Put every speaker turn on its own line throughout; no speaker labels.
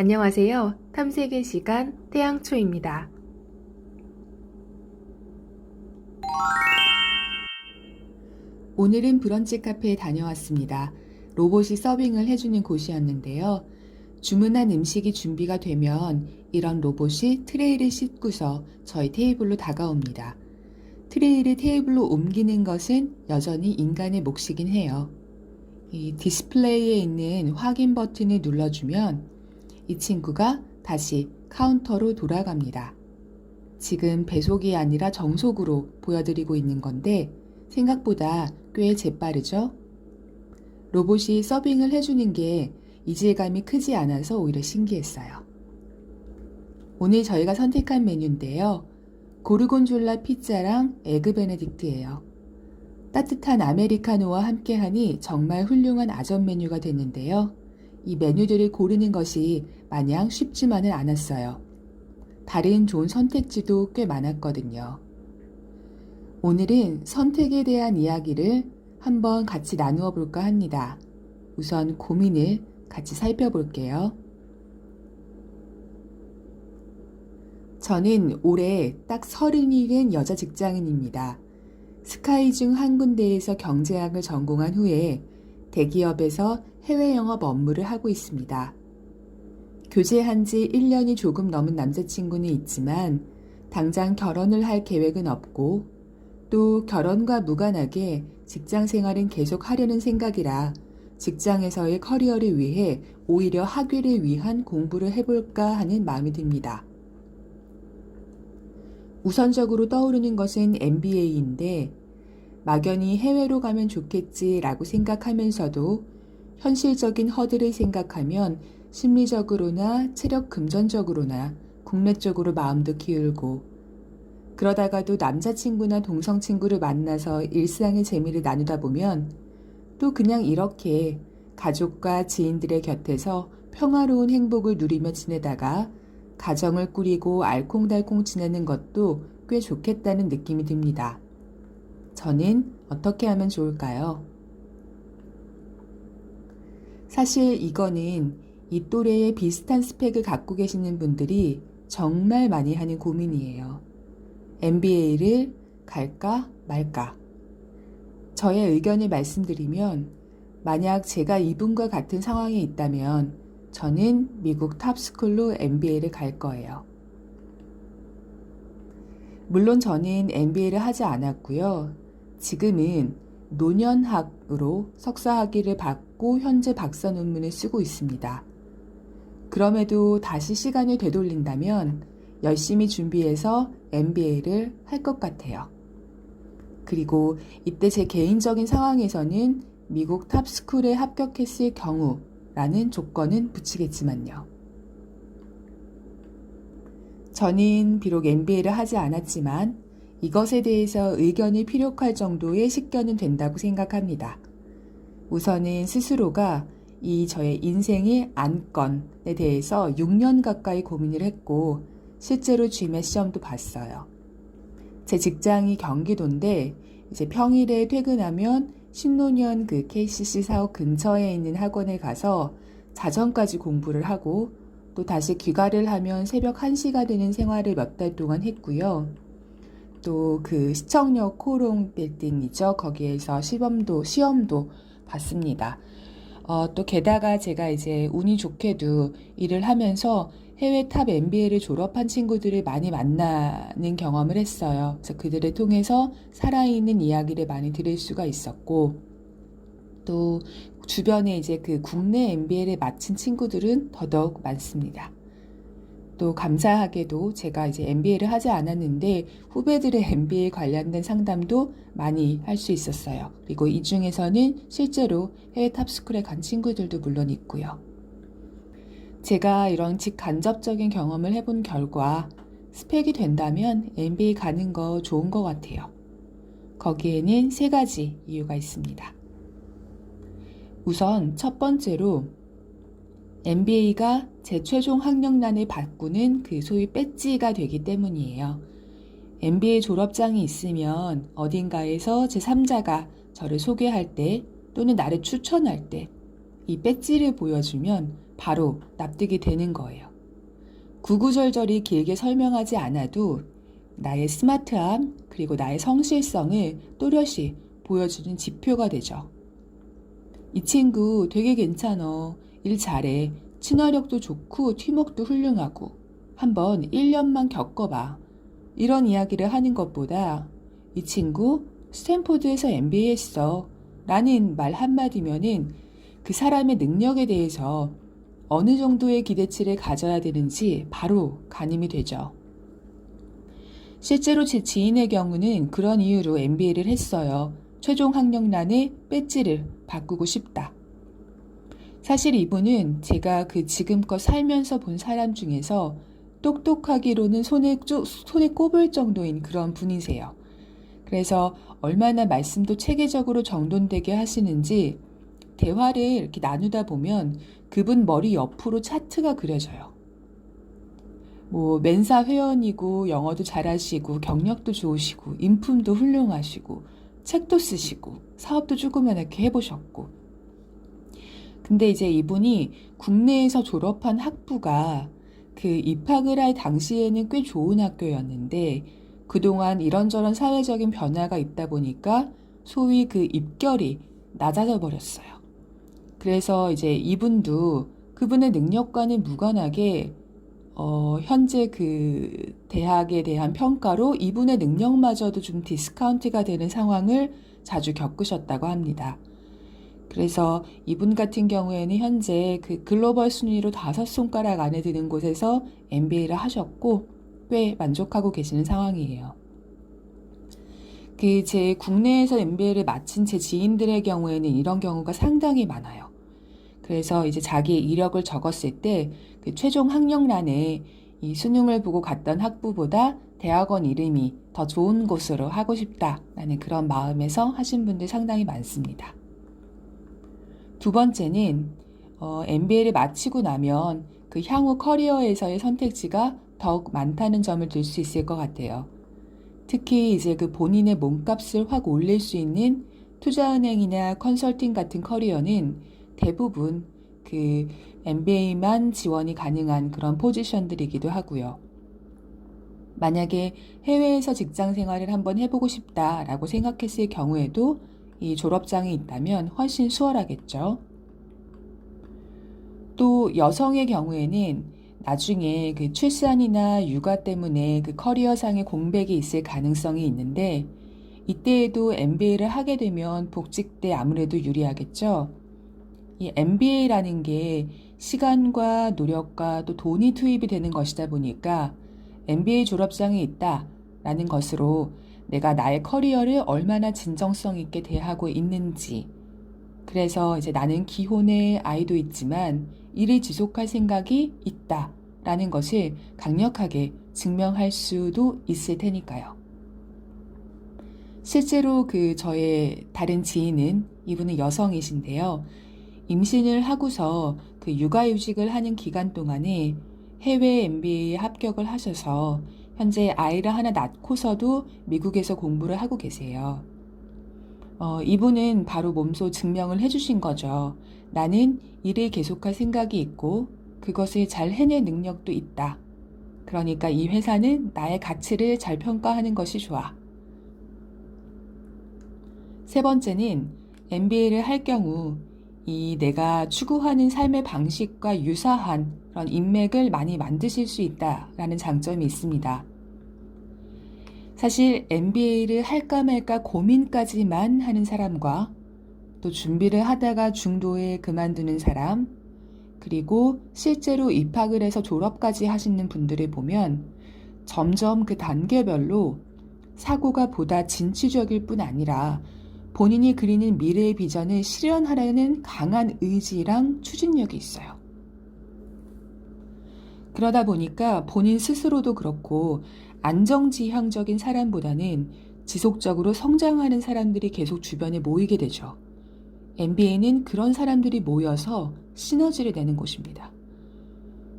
안녕하세요. 탐색의 시간 태양초입니다.
오늘은 브런치 카페에 다녀왔습니다. 로봇이 서빙을 해주는 곳이었는데요. 주문한 음식이 준비가 되면 이런 로봇이 트레이를 싣고서 저희 테이블로 다가옵니다. 트레이를 테이블로 옮기는 것은 여전히 인간의 몫이긴 해요. 이 디스플레이에 있는 확인 버튼을 눌러주면 이 친구가 다시 카운터로 돌아갑니다. 지금 배속이 아니라 정속으로 보여드리고 있는 건데 생각보다 꽤 재빠르죠? 로봇이 서빙을 해주는 게 이질감이 크지 않아서 오히려 신기했어요. 오늘 저희가 선택한 메뉴인데요. 고르곤졸라 피자랑 에그 베네딕트예요. 따뜻한 아메리카노와 함께하니 정말 훌륭한 아점 메뉴가 됐는데요. 이 메뉴들을 고르는 것이 마냥 쉽지만은 않았어요. 다른 좋은 선택지도 꽤 많았거든요. 오늘은 선택에 대한 이야기를 한번 같이 나누어 볼까 합니다. 우선 고민을 같이 살펴볼게요. 저는 올해 딱 서른이 된 여자 직장인입니다. 스카이 중 한 군데에서 경제학을 전공한 후에 대기업에서 해외 영업 업무를 하고 있습니다. 교제한 지 1년이 조금 넘은 남자친구는 있지만 당장 결혼을 할 계획은 없고 또 결혼과 무관하게 직장 생활은 계속 하려는 생각이라 직장에서의 커리어를 위해 오히려 학위를 위한 공부를 해볼까 하는 마음이 듭니다. 우선적으로 떠오르는 것은 MBA인데 막연히 해외로 가면 좋겠지라고 생각하면서도 현실적인 허들을 생각하면 심리적으로나 체력 금전적으로나 국내 쪽으로 마음도 기울고 그러다가도 남자친구나 동성친구를 만나서 일상의 재미를 나누다 보면 또 그냥 이렇게 가족과 지인들의 곁에서 평화로운 행복을 누리며 지내다가 가정을 꾸리고 알콩달콩 지내는 것도 꽤 좋겠다는 느낌이 듭니다. 저는 어떻게 하면 좋을까요? 사실 이거는 이 또래의 비슷한 스펙을 갖고 계시는 분들이 정말 많이 하는 고민이에요. MBA를 갈까 말까? 저의 의견을 말씀드리면, 만약 제가 이분과 같은 상황에 있다면, 저는 미국 탑스쿨로 MBA를 갈 거예요. 물론 저는 MBA를 하지 않았고요. 지금은 노년학으로 석사 학위를 받고 현재 박사 논문을 쓰고 있습니다. 그럼에도 다시 시간을 되돌린다면 열심히 준비해서 MBA를 할 것 같아요. 그리고 이때 제 개인적인 상황에서는 미국 탑스쿨에 합격했을 경우라는 조건은 붙이겠지만요. 저는 비록 MBA를 하지 않았지만 이것에 대해서 의견이 필요할 정도의 식견은 된다고 생각합니다. 우선은 스스로가 이 저의 인생의 안건에 대해서 6년 가까이 고민을 했고 실제로 GMAT 시험도 봤어요. 제 직장이 경기도인데 이제 평일에 퇴근하면 신노년 그 KCC 사옥 근처에 있는 학원에 가서 자정까지 공부를 하고 또 다시 귀가를 하면 새벽 1시가 되는 생활을 몇 달 동안 했고요. 또 그 시청역 코롱 빌딩이죠. 거기에서 시범도 시험도 봤습니다. 어, 또 게다가 제가 이제 운이 좋게도 일을 하면서 해외 탑 MBA를 졸업한 친구들을 많이 만나는 경험을 했어요. 그래서 그들을 통해서 살아있는 이야기를 많이 들을 수가 있었고, 또 주변에 이제 그 국내 MBA를 마친 친구들은 더더욱 많습니다. 또 감사하게도 제가 이제 MBA를 하지 않았는데 후배들의 MBA 관련된 상담도 많이 할 수 있었어요. 그리고 이 중에서는 실제로 해외 탑스쿨에 간 친구들도 물론 있고요. 제가 이런 직간접적인 경험을 해본 결과 스펙이 된다면 MBA 가는 거 좋은 것 같아요. 거기에는 세 가지 이유가 있습니다. 우선 첫 번째로 MBA가 제 최종 학력란을 바꾸는 그 소위 배지가 되기 때문이에요. MBA 졸업장이 있으면 어딘가에서 제3자가 저를 소개할 때 또는 나를 추천할 때 이 배지를 보여주면 바로 납득이 되는 거예요. 구구절절히 길게 설명하지 않아도 나의 스마트함 그리고 나의 성실성을 또렷이 보여주는 지표가 되죠. 이 친구 되게 괜찮어. 일 잘해. 친화력도 좋고 팀워크도 훌륭하고 한번 1년만 겪어봐. 이런 이야기를 하는 것보다 이 친구 스탠포드에서 MBA 했어. 라는 말 한마디면은 그 사람의 능력에 대해서 어느 정도의 기대치를 가져야 되는지 바로 가늠이 되죠. 실제로 제 지인의 경우는 그런 이유로 MBA를 했어요. 최종 학력란에 배지를 바꾸고 싶다. 사실 이분은 제가 그 지금껏 살면서 본 사람 중에서 똑똑하기로는 손에, 쪼, 손에 꼽을 정도인 그런 분이세요. 그래서 얼마나 말씀도 체계적으로 정돈되게 하시는지 대화를 이렇게 나누다 보면 그분 머리 옆으로 차트가 그려져요. 뭐 멘사 회원이고 영어도 잘하시고 경력도 좋으시고 인품도 훌륭하시고 책도 쓰시고 사업도 조그만하게 해보셨고 근데 이제 이분이 국내에서 졸업한 학부가 그 입학을 할 당시에는 꽤 좋은 학교였는데 그동안 이런저런 사회적인 변화가 있다 보니까 소위 그 입결이 낮아져 버렸어요. 그래서 이제 이분도 그분의 능력과는 무관하게 어, 현재 그 대학에 대한 평가로 이분의 능력마저도 좀 디스카운트가 되는 상황을 자주 겪으셨다고 합니다. 그래서 이분 같은 경우에는 현재 그 글로벌 순위로 다섯 손가락 안에 드는 곳에서 MBA를 하셨고 꽤 만족하고 계시는 상황이에요. 그 제 국내에서 MBA를 마친 제 지인들의 경우에는 이런 경우가 상당히 많아요. 그래서 이제 자기의 이력을 적었을 때 그 최종 학력란에 이 수능을 보고 갔던 학부보다 대학원 이름이 더 좋은 곳으로 하고 싶다라는 그런 마음에서 하신 분들 상당히 많습니다. 두 번째는 어, MBA를 마치고 나면 그 향후 커리어에서의 선택지가 더욱 많다는 점을 들 수 있을 것 같아요. 특히 이제 그 본인의 몸값을 확 올릴 수 있는 투자은행이나 컨설팅 같은 커리어는 대부분 그 MBA만 지원이 가능한 그런 포지션들이기도 하고요. 만약에 해외에서 직장 생활을 한번 해보고 싶다라고 생각했을 경우에도 이 졸업장이 있다면 훨씬 수월하겠죠. 또 여성의 경우에는 나중에 그 출산이나 육아 때문에 그 커리어상의 공백이 있을 가능성이 있는데 이때에도 MBA를 하게 되면 복직 때 아무래도 유리하겠죠. 이 MBA라는 게 시간과 노력과 또 돈이 투입이 되는 것이다 보니까 MBA 졸업장이 있다라는 것으로 내가 나의 커리어를 얼마나 진정성 있게 대하고 있는지. 그래서 이제 나는 기혼의 아이도 있지만 일을 지속할 생각이 있다 라는 것을 강력하게 증명할 수도 있을 테니까요. 실제로 그 저의 다른 지인은 이분은 여성이신데요. 임신을 하고서 그 육아휴직을 하는 기간 동안에 해외 MBA에 합격을 하셔서 현재 아이를 하나 낳고서도 미국에서 공부를 하고 계세요. 어, 이분은 바로 몸소 증명을 해주신 거죠. 나는 일을 계속할 생각이 있고 그것을 잘 해낼 능력도 있다. 그러니까 이 회사는 나의 가치를 잘 평가하는 것이 좋아. 세 번째는 MBA를 할 경우 이 내가 추구하는 삶의 방식과 유사한 그런 인맥을 많이 만드실 수 있다라는 장점이 있습니다. 사실 MBA를 할까 말까 고민까지만 하는 사람과 또 준비를 하다가 중도에 그만두는 사람, 그리고 실제로 입학을 해서 졸업까지 하시는 분들을 보면 점점 그 단계별로 사고가 보다 진취적일 뿐 아니라 본인이 그리는 미래의 비전을 실현하려는 강한 의지랑 추진력이 있어요. 그러다 보니까 본인 스스로도 그렇고 안정지향적인 사람보다는 지속적으로 성장하는 사람들이 계속 주변에 모이게 되죠. MBA는 그런 사람들이 모여서 시너지를 내는 곳입니다.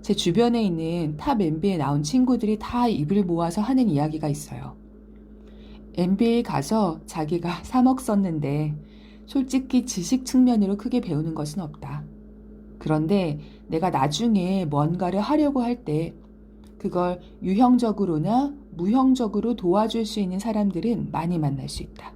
제 주변에 있는 탑 MBA 나온 친구들이 다 입을 모아서 하는 이야기가 있어요. MBA 가서 자기가 3억 썼는데 솔직히 지식 측면으로 크게 배우는 것은 없다. 그런데 내가 나중에 뭔가를 하려고 할 때 그걸 유형적으로나 무형적으로 도와줄 수 있는 사람들은 많이 만날 수 있다.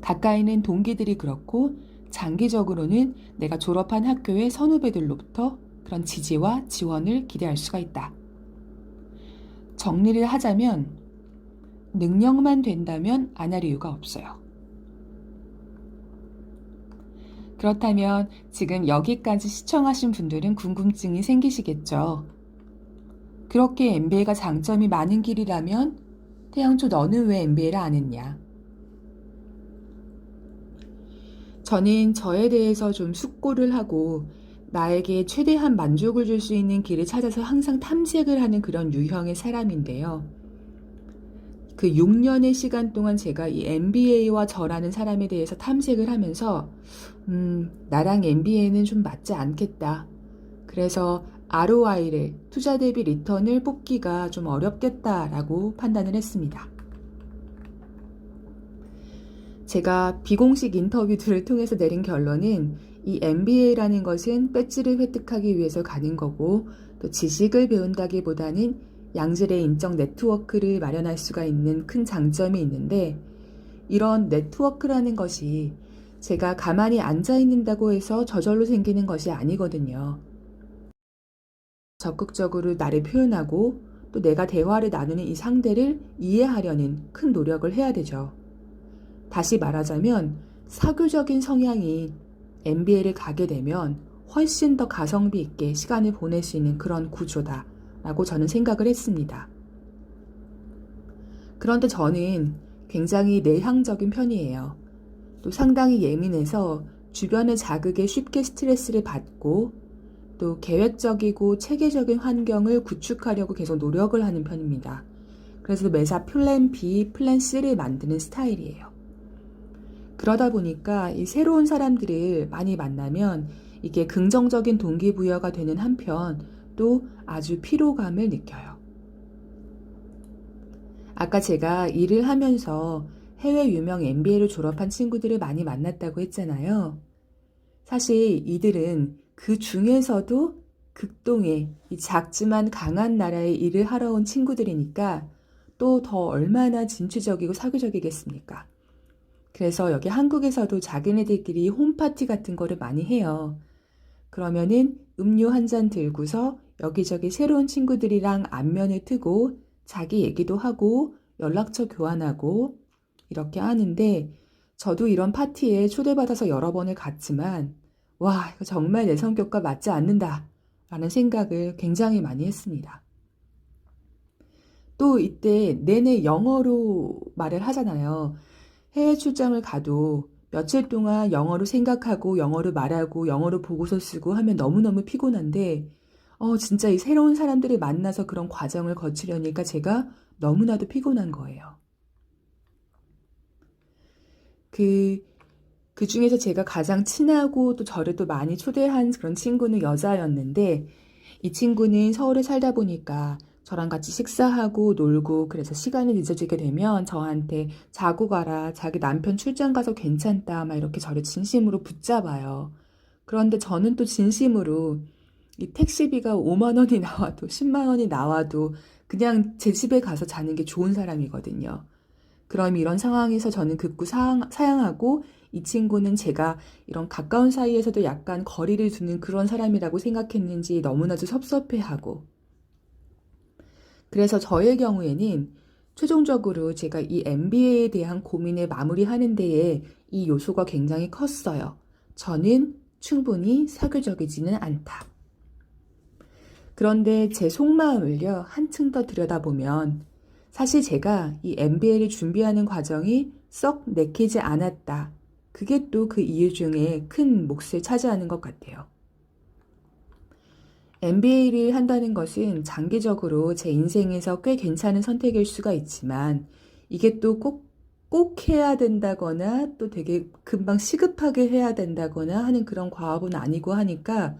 가까이는 동기들이 그렇고 장기적으로는 내가 졸업한 학교의 선후배들로부터 그런 지지와 지원을 기대할 수가 있다. 정리를 하자면 능력만 된다면 안 할 이유가 없어요. 그렇다면 지금 여기까지 시청하신 분들은 궁금증이 생기시겠죠. 그렇게 MBA가 장점이 많은 길이라면 태양초 너는 왜 MBA를 안 했냐? 저는 저에 대해서 좀 숙고를 하고 나에게 최대한 만족을 줄 수 있는 길을 찾아서 항상 탐색을 하는 그런 유형의 사람인데요. 그 6년의 시간 동안 제가 이 MBA와 저라는 사람에 대해서 탐색을 하면서, 음, 나랑 MBA는 좀 맞지 않겠다. 그래서 ROI를, 투자 대비 리턴을 뽑기가 좀 어렵겠다라고 판단을 했습니다. 제가 비공식 인터뷰들을 통해서 내린 결론은 이 MBA라는 것은 배지를 획득하기 위해서 가는 거고 또 지식을 배운다기보다는 양질의 인적 네트워크를 마련할 수가 있는 큰 장점이 있는데 이런 네트워크라는 것이 제가 가만히 앉아 있는다고 해서 저절로 생기는 것이 아니거든요. 적극적으로 나를 표현하고 또 내가 대화를 나누는 이 상대를 이해하려는 큰 노력을 해야 되죠. 다시 말하자면 사교적인 성향이 MBA를 가게 되면 훨씬 더 가성비 있게 시간을 보낼 수 있는 그런 구조다라고 저는 생각을 했습니다. 그런데 저는 굉장히 내향적인 편이에요. 또 상당히 예민해서 주변의 자극에 쉽게 스트레스를 받고 또 계획적이고 체계적인 환경을 구축하려고 계속 노력을 하는 편입니다. 그래서 매사 플랜 B, 플랜 C를 만드는 스타일이에요. 그러다 보니까 이 새로운 사람들을 많이 만나면 이게 긍정적인 동기부여가 되는 한편 또 아주 피로감을 느껴요. 아까 제가 일을 하면서 해외 유명 MBA를 졸업한 친구들을 많이 만났다고 했잖아요. 사실 이들은 그 중에서도 극동의 이 작지만 강한 나라의 일을 하러 온 친구들이니까 또 더 얼마나 진취적이고 사교적이겠습니까? 그래서 여기 한국에서도 자기네들끼리 홈파티 같은 거를 많이 해요. 그러면은 음료 한 잔 들고서 여기저기 새로운 친구들이랑 안면을 트고 자기 얘기도 하고 연락처 교환하고 이렇게 하는데 저도 이런 파티에 초대받아서 여러 번을 갔지만 와, 이거 정말 내 성격과 맞지 않는다 라는 생각을 굉장히 많이 했습니다. 또 이때 내내 영어로 말을 하잖아요. 해외 출장을 가도 며칠 동안 영어로 생각하고 영어로 말하고 영어로 보고서 쓰고 하면 너무너무 피곤한데 어 진짜 이 새로운 사람들을 만나서 그런 과정을 거치려니까 제가 너무나도 피곤한 거예요. 그, 그 중에서 제가 가장 친하고 또 저를 또 많이 초대한 그런 친구는 여자였는데 이 친구는 서울에 살다 보니까 저랑 같이 식사하고 놀고 그래서 시간이 늦어지게 되면 저한테 자고 가라. 자기 남편 출장 가서 괜찮다. 막 이렇게 저를 진심으로 붙잡아요. 그런데 저는 또 진심으로 이 택시비가 5만 원이 나와도 10만 원이 나와도 그냥 제 집에 가서 자는 게 좋은 사람이거든요. 그럼 이런 상황에서 저는 극구 사양, 사양하고 이 친구는 제가 이런 가까운 사이에서도 약간 거리를 두는 그런 사람이라고 생각했는지 너무나도 섭섭해하고 그래서 저의 경우에는 최종적으로 제가 이 MBA에 대한 고민을 마무리하는 데에 이 요소가 굉장히 컸어요. 저는 충분히 사교적이지는 않다. 그런데 제 속마음을요, 한층 더 들여다보면 사실 제가 이 MBA를 준비하는 과정이 썩 내키지 않았다. 그게 또 그 이유 중에 큰 몫을 차지하는 것 같아요. MBA를 한다는 것은 장기적으로 제 인생에서 꽤 괜찮은 선택일 수가 있지만 이게 또 꼭, 꼭 해야 된다거나 또 되게 금방 시급하게 해야 된다거나 하는 그런 과업은 아니고 하니까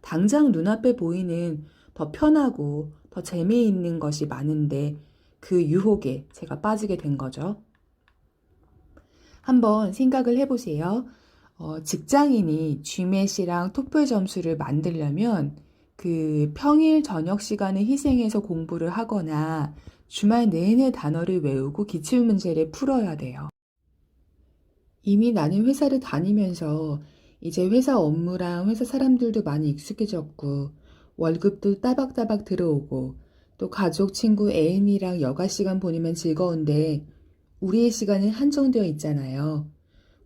당장 눈앞에 보이는 더 편하고 더 재미있는 것이 많은데 그 유혹에 제가 빠지게 된 거죠. 한번 생각을 해보세요. 어, 직장인이 GMAT이랑 토플 점수를 만들려면 그 평일 저녁 시간을 희생해서 공부를 하거나 주말 내내 단어를 외우고 기출 문제를 풀어야 돼요. 이미 나는 회사를 다니면서 이제 회사 업무랑 회사 사람들도 많이 익숙해졌고 월급도 따박따박 들어오고 또 가족, 친구, 애인이랑 여가 시간 보내면 즐거운데 우리의 시간은 한정되어 있잖아요.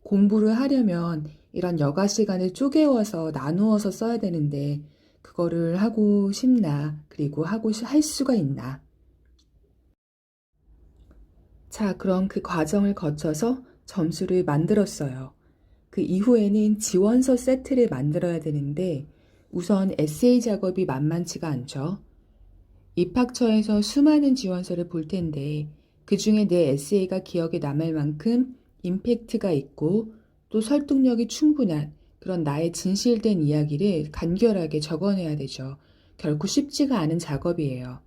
공부를 하려면 이런 여가 시간을 쪼개워서 나누어서 써야 되는데 그거를 하고 싶나 그리고 하고 시- 할 수가 있나 자, 그럼 그 과정을 거쳐서 점수를 만들었어요. 그 이후에는 지원서 세트를 만들어야 되는데 우선 에세이 작업이 만만치가 않죠. 입학처에서 수많은 지원서를 볼 텐데 그 중에 내 에세이가 기억에 남을 만큼 임팩트가 있고 또 설득력이 충분한 그런 나의 진실된 이야기를 간결하게 적어내야 되죠. 결코 쉽지가 않은 작업이에요.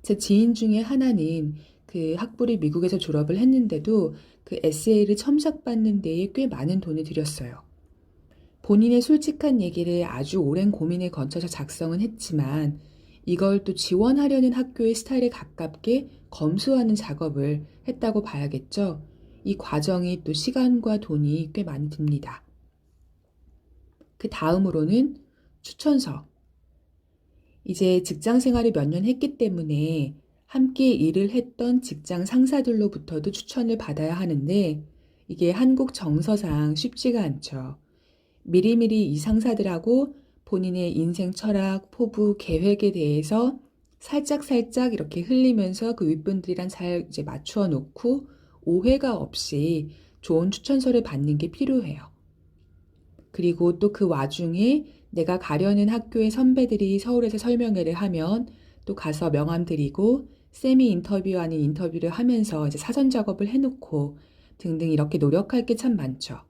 제 지인 중에 하나는 그 학부를 미국에서 졸업을 했는데도 그 에세이를 첨삭받는 데에 꽤 많은 돈을 들였어요. 본인의 솔직한 얘기를 아주 오랜 고민을 거쳐서 작성은 했지만 이걸 또 지원하려는 학교의 스타일에 가깝게 검수하는 작업을 했다고 봐야겠죠. 이 과정이 또 시간과 돈이 꽤 많이 듭니다. 그 다음으로는 추천서. 이제 직장 생활을 몇 년 했기 때문에 함께 일을 했던 직장 상사들로부터도 추천을 받아야 하는데 이게 한국 정서상 쉽지가 않죠. 미리미리 이 상사들하고 본인의 인생 철학, 포부, 계획에 대해서 살짝살짝 이렇게 흘리면서 그 윗분들이랑 잘 이제 맞추어 놓고 오해가 없이 좋은 추천서를 받는 게 필요해요. 그리고 또 그 와중에 내가 가려는 학교의 선배들이 서울에서 설명회를 하면 또 가서 명함 드리고 세미 인터뷰 아닌 인터뷰를 하면서 이제 사전 작업을 해놓고 등등 이렇게 노력할 게 참 많죠.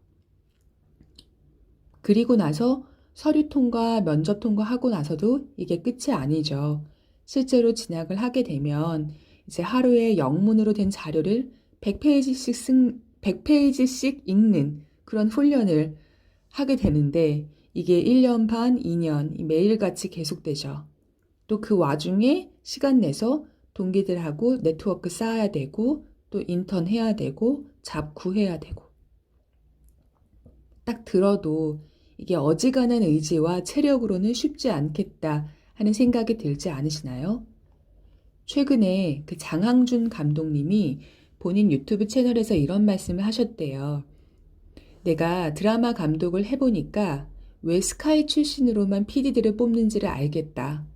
그리고 나서 서류 통과, 면접 통과하고 나서도 이게 끝이 아니죠. 실제로 진학을 하게 되면 이제 하루에 영문으로 된 자료를 100페이지씩 쓴, 100페이지씩 읽는 그런 훈련을 하게 되는데 이게 1년 반, 2년 매일같이 계속되죠. 또 그 와중에 시간 내서 동기들하고 네트워크 쌓아야 되고 또 인턴 해야 되고 잡 구해야 되고 딱 들어도 이게 어지간한 의지와 체력으로는 쉽지 않겠다 하는 생각이 들지 않으시나요? 최근에 그 장항준 감독님이 본인 유튜브 채널에서 이런 말씀을 하셨대요. 내가 드라마 감독을 해보니까 왜 스카이 출신으로만 PD들을 뽑는지를 알겠다.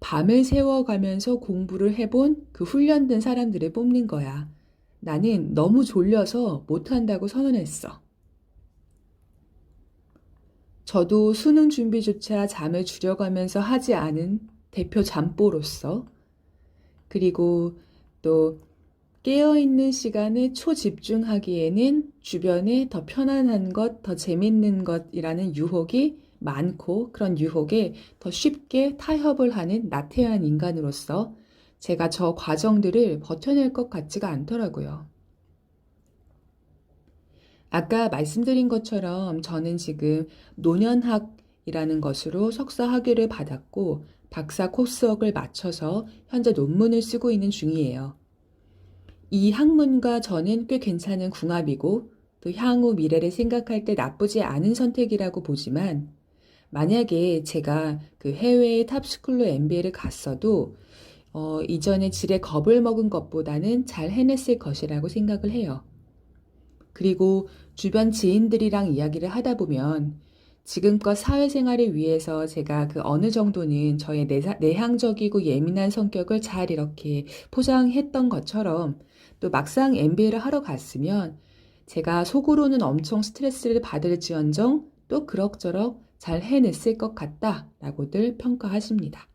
밤을 새워가면서 공부를 해본 그 훈련된 사람들을 뽑는 거야. 나는 너무 졸려서 못한다고 선언했어. 저도 수능 준비조차 잠을 줄여가면서 하지 않은 대표 잠보로서 그리고 또 깨어있는 시간에 초집중하기에는 주변에 더 편안한 것, 더 재밌는 것이라는 유혹이 많고 그런 유혹에 더 쉽게 타협을 하는 나태한 인간으로서 제가 저 과정들을 버텨낼 것 같지가 않더라고요. 아까 말씀드린 것처럼 저는 지금 노년학이라는 것으로 석사 학위를 받았고 박사 코스웍을 마쳐서 현재 논문을 쓰고 있는 중이에요. 이 학문과 저는 꽤 괜찮은 궁합이고 또 향후 미래를 생각할 때 나쁘지 않은 선택이라고 보지만 만약에 제가 그 해외의 탑스쿨로 MBA를 갔어도 어, 이전에 질에 겁을 먹은 것보다는 잘 해냈을 것이라고 생각을 해요. 그리고 주변 지인들이랑 이야기를 하다 보면 지금껏 사회생활을 위해서 제가 그 어느 정도는 저의 내사, 내향적이고 예민한 성격을 잘 이렇게 포장했던 것처럼 또 막상 MBA를 하러 갔으면 제가 속으로는 엄청 스트레스를 받을 지언정 또 그럭저럭 잘 해냈을 것 같다라고들 평가하십니다.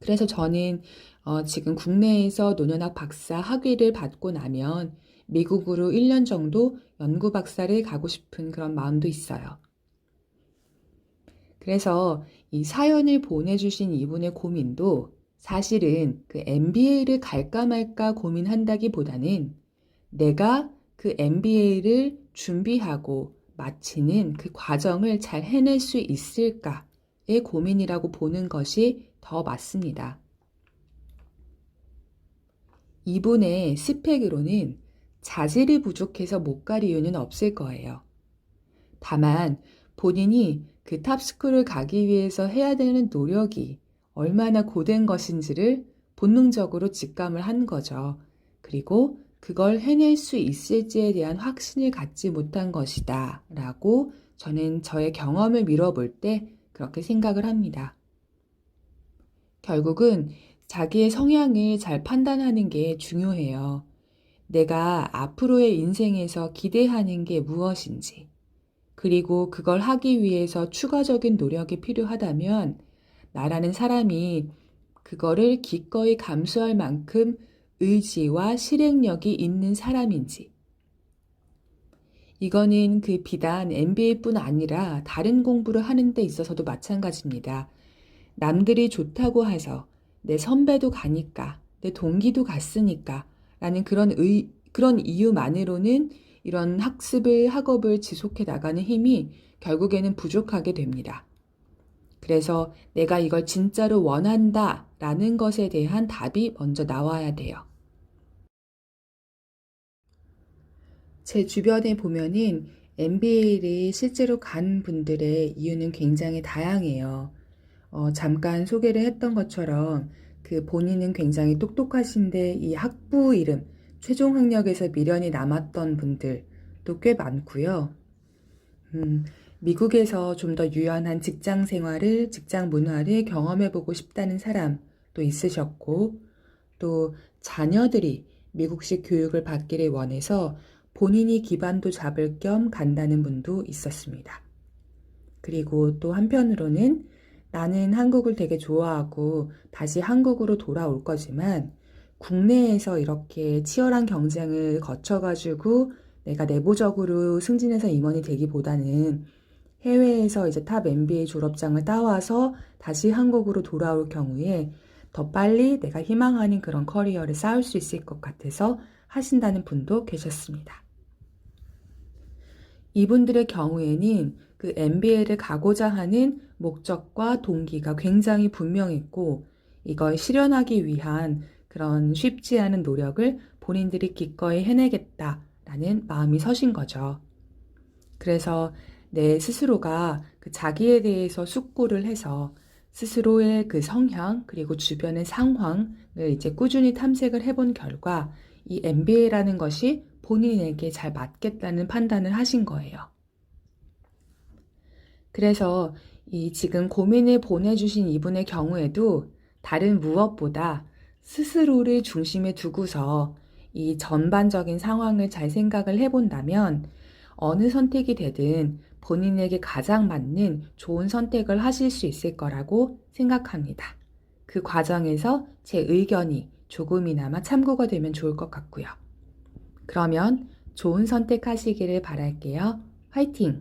그래서 저는 어, 지금 국내에서 노년학 박사 학위를 받고 나면 미국으로 1년 정도 연구 박사를 가고 싶은 그런 마음도 있어요. 그래서 이 사연을 보내주신 이분의 고민도 사실은 그 MBA를 갈까 말까 고민한다기 보다는 내가 그 MBA를 준비하고 마치는 그 과정을 잘 해낼 수 있을까의 고민이라고 보는 것이 더 맞습니다. 이분의 스펙으로는 자질이 부족해서 못 갈 이유는 없을 거예요. 다만 본인이 그 탑스쿨을 가기 위해서 해야 되는 노력이 얼마나 고된 것인지를 본능적으로 직감을 한 거죠. 그리고 그걸 해낼 수 있을지에 대한 확신을 갖지 못한 것이다. 라고 저는 저의 경험을 미뤄볼 때 그렇게 생각을 합니다. 결국은 자기의 성향을 잘 판단하는 게 중요해요. 내가 앞으로의 인생에서 기대하는 게 무엇인지, 그리고 그걸 하기 위해서 추가적인 노력이 필요하다면 나라는 사람이 그거를 기꺼이 감수할 만큼 의지와 실행력이 있는 사람인지. 이거는 그 비단 MBA뿐 아니라 다른 공부를 하는 데 있어서도 마찬가지입니다. 남들이 좋다고 해서 내 선배도 가니까, 내 동기도 갔으니까 라는 그런 의, 그런 이유만으로는 이런 학습을, 학업을 지속해 나가는 힘이 결국에는 부족하게 됩니다. 그래서 내가 이걸 진짜로 원한다 라는 것에 대한 답이 먼저 나와야 돼요. 제 주변에 보면은 MBA를 실제로 간 분들의 이유는 굉장히 다양해요. 어, 잠깐 소개를 했던 것처럼 그 본인은 굉장히 똑똑하신데 이 학부 이름, 최종 학력에서 미련이 남았던 분들도 꽤 많고요. 음, 미국에서 좀 더 유연한 직장 생활을, 직장 문화를 경험해보고 싶다는 사람도 있으셨고, 또 자녀들이 미국식 교육을 받기를 원해서 본인이 기반도 잡을 겸 간다는 분도 있었습니다. 그리고 또 한편으로는 나는 한국을 되게 좋아하고 다시 한국으로 돌아올 거지만 국내에서 이렇게 치열한 경쟁을 거쳐가지고 내가 내부적으로 승진해서 임원이 되기보다는 해외에서 이제 탑 MBA 졸업장을 따와서 다시 한국으로 돌아올 경우에 더 빨리 내가 희망하는 그런 커리어를 쌓을 수 있을 것 같아서 하신다는 분도 계셨습니다. 이분들의 경우에는 그 MBA를 가고자 하는 목적과 동기가 굉장히 분명했고 이걸 실현하기 위한 그런 쉽지 않은 노력을 본인들이 기꺼이 해내겠다라는 마음이 서신 거죠. 그래서 내 스스로가 그 자기에 대해서 숙고를 해서 스스로의 그 성향 그리고 주변의 상황을 이제 꾸준히 탐색을 해본 결과 이 MBA라는 것이 본인에게 잘 맞겠다는 판단을 하신 거예요. 그래서 이 지금 고민을 보내주신 이분의 경우에도 다른 무엇보다 스스로를 중심에 두고서 이 전반적인 상황을 잘 생각을 해본다면 어느 선택이 되든 본인에게 가장 맞는 좋은 선택을 하실 수 있을 거라고 생각합니다. 그 과정에서 제 의견이 조금이나마 참고가 되면 좋을 것 같고요. 그러면 좋은 선택하시기를 바랄게요. 화이팅!